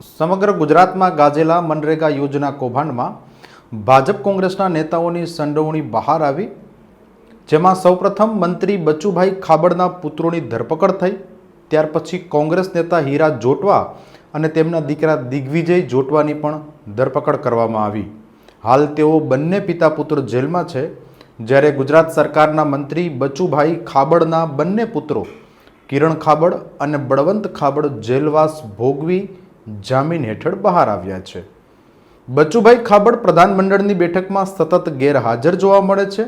સમગ્ર ગુજરાતમાં ગાજેલા મનરેગા યોજના કૌભાંડમાં ભાજપ કોંગ્રેસના નેતાઓની સંડોવણી બહાર આવી, જેમાં સૌપ્રથમ મંત્રી બચુભાઈ ખાબડના પુત્રોની ધરપકડ થઈ, ત્યાર પછી કોંગ્રેસ નેતા હીરા જોટવા અને તેમના દીકરા દિગ્વિજય જોટવાની પણ ધરપકડ કરવામાં આવી. હાલ તેઓ બંને પિતા પુત્ર જેલમાં છે, જ્યારે ગુજરાત સરકારના મંત્રી બચુભાઈ ખાબડના બંને પુત્રો કિરણ ખાબડ અને બળવંત ખાબડ જેલવાસ ભોગવી જામીન હેઠળ બહાર આવ્યા છે. બચુભાઈ ખાબડ પ્રધાનમંડળની બેઠકમાં સતત ગેરહાજર જોવા મળે છે.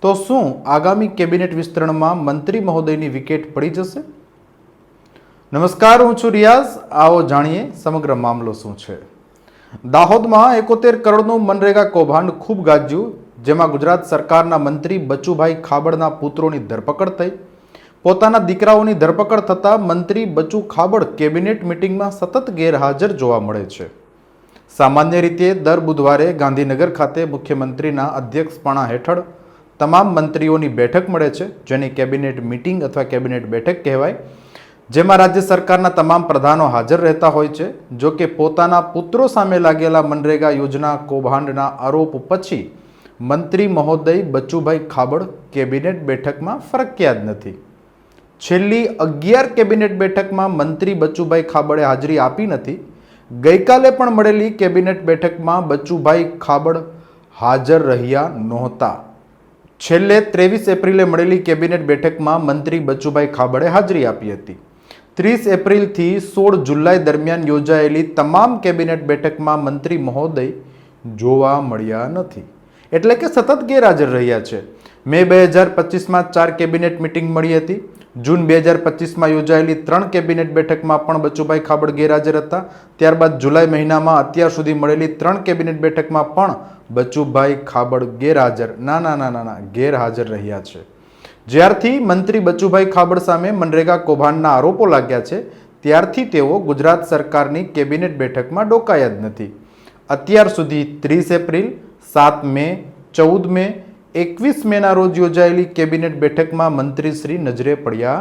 તો શું આગામી કેબિનેટ વિસ્તરણમાં મંત્રી મહોદયની વિકેટ પડી જશે? નમસ્કાર, હું છું રિયાઝ. આવો જાણીએ સમગ્ર મામલો શું છે. દાહોદમાં એકોતેર કરોડનું મનરેગા કૌભાંડ ખૂબ ગાજ્યું, જેમાં ગુજરાત સરકારના મંત્રી બચુભાઈ ખાબડના પુત્રોની ધરપકડ થઈ. પોતાના દીકરાઓની ધરપકડ થતાં મંત્રી બચુ ખાબડ કેબિનેટ મિટિંગમાં સતત ગેરહાજર જોવા મળે છે. સામાન્ય રીતે દર બુધવારે ગાંધીનગર ખાતે મુખ્યમંત્રીના અધ્યક્ષપણા હેઠળ તમામ મંત્રીઓની બેઠક મળે છે, જેની કેબિનેટ મિટિંગ અથવા કેબિનેટ બેઠક કહેવાય. જેમાં રાજ્ય સરકારના તમામ પ્રધાનો હાજર રહેતા હોય છે, જો કે પોતાના પુત્રો સામે લાગેલા મનરેગા યોજના કૌભાંડના આરોપ પછી મંત્રી મહોદય બચુભાઈ ખાબડ કેબિનેટ બેઠકમાં ફરક્યા નથી. છેલ્લી અગિયાર કેબિનેટ બેઠકમાં મંત્રી બચુભાઈ ખાબડે હાજરી આપી નથી. ગઈકાલે પણ મળેલી કેબિનેટ બેઠકમાં બચુભાઈ ખાબડ હાજર રહ્યા નહોતા. છેલ્લે ત્રેવીસ એપ્રિલે મળેલી કેબિનેટ બેઠકમાં મંત્રી બચુભાઈ ખાબડે હાજરી આપી હતી. ત્રીસ એપ્રિલથી સોળ જુલાઈ દરમિયાન યોજાયેલી તમામ કેબિનેટ બેઠકમાં મંત્રી મહોદય જોવા મળ્યા નથી. એટલે કે સતત ગેરહાજર રહ્યા છે. મે બે હજાર પચીસમાં ચાર કેબિનેટ મિટિંગ મળી હતી. જૂન બે હજાર પચીસમાં યોજાયેલી ત્રણ કેબિનેટ બેઠકમાં પણ બચુભાઈ ખાબડ ગેરહાજર હતા. ત્યારબાદ જુલાઈ મહિનામાં અત્યાર સુધી મળેલી ત્રણ કેબિનેટ બેઠકમાં પણ બચુભાઈ ખાબડ ગેરહાજર, ના ના ના ના ગેરહાજર રહ્યા છે. જ્યારથી મંત્રી બચુભાઈ ખાબડ સામે મનરેગા કૌભાંડના આરોપો લાગ્યા છે, ત્યારથી તેઓ ગુજરાત સરકારની કેબિનેટ બેઠકમાં ડોકાયા જ નથી. અત્યાર સુધી ત્રીસ એપ્રિલ, સાત મે, ચૌદ મે એકવીસ મેના રોજ યોજાયેલી કેબિનેટ બેઠકમાં મંત્રીશ્રી નજરે પડ્યા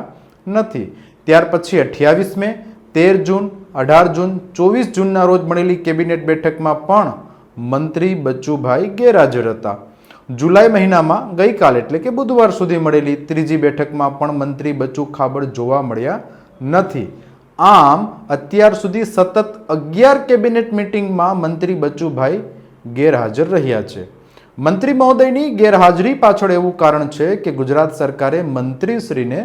નથી. ત્યાર પછી અઠ્યાવીસ મે, તેર જૂન, અઢાર જૂન, ચોવીસ જૂનના રોજ મળેલી કેબિનેટ બેઠકમાં પણ મંત્રી બચ્ચુભાઈ ગેરહાજર હતા. જુલાઈ મહિનામાં ગઈકાલ એટલે કે બુધવાર સુધી મળેલી ત્રીજી બેઠકમાં પણ મંત્રી બચ્ચુ ખાબડ જોવા મળ્યા નથી. આમ, અત્યાર સુધી સતત અગિયાર કેબિનેટ મિટિંગમાં મંત્રી બચ્ચુભાઈ ગેરહાજર રહ્યા છે. મંત્રી મહોદયની ગેરહાજરી પાછળ એવું કારણ છે કે ગુજરાત સરકારે મંત્રીશ્રીને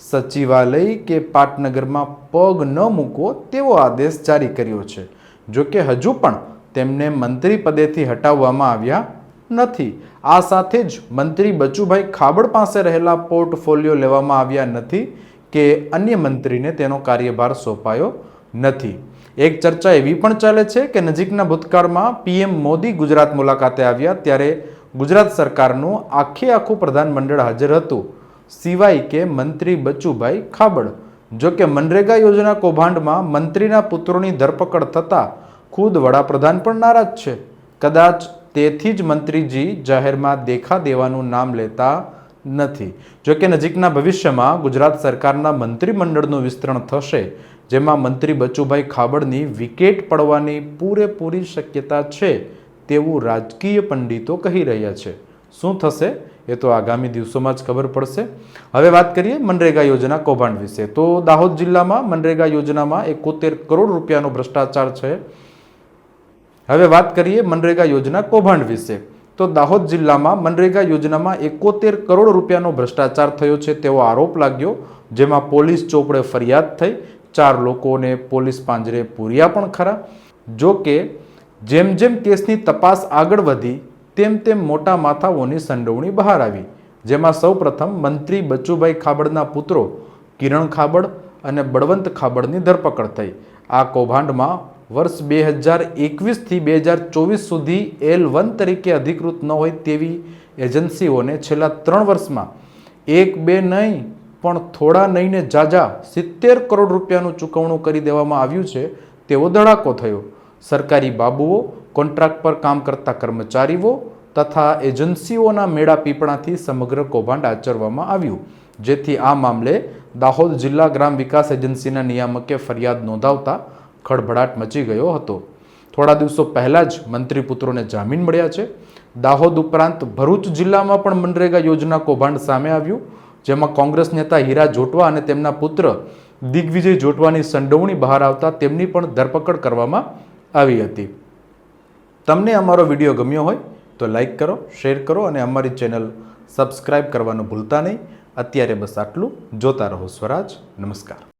સચિવાલય કે પાટનગરમાં પગ ન મૂકવો તેવો આદેશ જારી કર્યો છે. જો કે હજુ પણ તેમને મંત્રી પદેથી હટાવવામાં આવ્યા નથી. આ સાથે જ મંત્રી બચુભાઈ ખાબડ પાસે રહેલા પોર્ટફોલિયો લેવામાં આવ્યા નથી કે અન્ય મંત્રીને તેનો કાર્યભાર સોંપાયો નથી. એક ચર્ચા એવી પણ ચાલે છે કે નજીકના ભૂતકાળમાં પીએમ મોદી ગુજરાત મુલાકાતે આવ્યા ત્યારે ગુજરાત સરકારનું આખે આખું પ્રધાનમંડળ હાજર હતું. સિવાય કે મંત્રી બચુભાઈ ખાબડ. જો કે મનરેગા યોજના કૌભાંડમાં મંત્રીના પુત્રોની ધરપકડ થતાં ખુદ વડાપ્રધાન પણ નારાજ છે. કદાચ તેથી જ મંત્રીજી જાહેરમાં દેખા દેવાનું નામ લેતા નથી. જો કે નજીકના ભવિષ્યમાં ગુજરાત સરકારના મંત્રીમંડળનું વિસ્તરણ થશે જેમાં મંત્રી બચુભાઈ ખાબડની વિકેટ પડવાની પૂરેપૂરી શક્યતા છે તેવું રાજકીય પંડિતો કહી રહ્યા છે. શું થશે? એ તો આગામી દિવસોમાં જ ખબર પડશે. હવે વાત કરીએ મનરેગા યોજના કૌભાંડ વિશે. તો દાહોદ જિલ્લામાં મનરેગા યોજનામાં એકોતેર કરોડ રૂપિયાનો ભ્રષ્ટાચાર છે. હવે વાત કરીએ મનરેગા યોજના કૌભાંડ વિશે. તો દાહોદ જિલ્લામાં મનરેગા યોજનામાં એકોતેર કરોડ રૂપિયાનો ભ્રષ્ટાચાર થયો છે તેવો આરોપ લાગ્યો, જેમાં પોલીસ ચોપડે ફરિયાદ થઈ ચાર લોકોને પોલીસ પાંજરે પૂર્યા પણ ખરા. જો કે, જેમ જેમ કેસની તપાસ આગળ વધી, તેમ તેમ મોટા માથાઓની સંડોવણી બહાર આવી, જેમાં સૌપ્રથમ મંત્રી બચુભાઈ ખાબડના પુત્રો કિરણ ખાબડ અને બળવંત ખાબડની ધરપકડ થઈ. આ કૌભાંડમાં વર્ષ બે હજાર એકવીસથી બે હજાર ચોવીસ સુધી એલ વન તરીકે અધિકૃત ન હોય તેવી એજન્સીઓને છેલ્લા ત્રણ વર્ષમાં એક બે નહીં પણ થોડા નહીંને જાજા સિત્તેર કરોડ રૂપિયાનું ચૂકવણું કરી દેવામાં આવ્યું છે તેવો ધડાકો થયો. સરકારી બાબુઓ, કોન્ટ્રાક્ટ પર કામ કરતા કર્મચારીઓ તથા એજન્સીઓના મેળા પીપળાથી સમગ્ર કૌભાંડ આચરવામાં આવ્યું, જેથી આ મામલે દાહોદ જિલ્લા ગ્રામ વિકાસ એજન્સીના નિયામકે ફરિયાદ નોંધાવતા ખળભળાટ મચી ગયો હતો. થોડા દિવસો પહેલાં જ મંત્રી પુત્રોને જામીન મળ્યા છે. દાહોદ ઉપરાંત ભરૂચ જિલ્લામાં પણ મનરેગા યોજના કૌભાંડ સામે આવ્યું. જેમાં કોંગ્રેસ નેતા હીરા જોટવા અને તેમના પુત્ર દિગ્વિજય જોટવાની સંડોવણી બહાર આવતા તેમની પણ ધરપકડ કરવામાં આવી હતી. તમને અમારો વીડિયો ગમ્યો હોય તો લાઈક કરો, શેર કરો અને અમારી ચેનલ સબસ્ક્રાઈબ કરવાનું ભૂલતા નહીં. અત્યારે બસ આટલું. જોતા રહો સ્વરાજ. નમસ્કાર.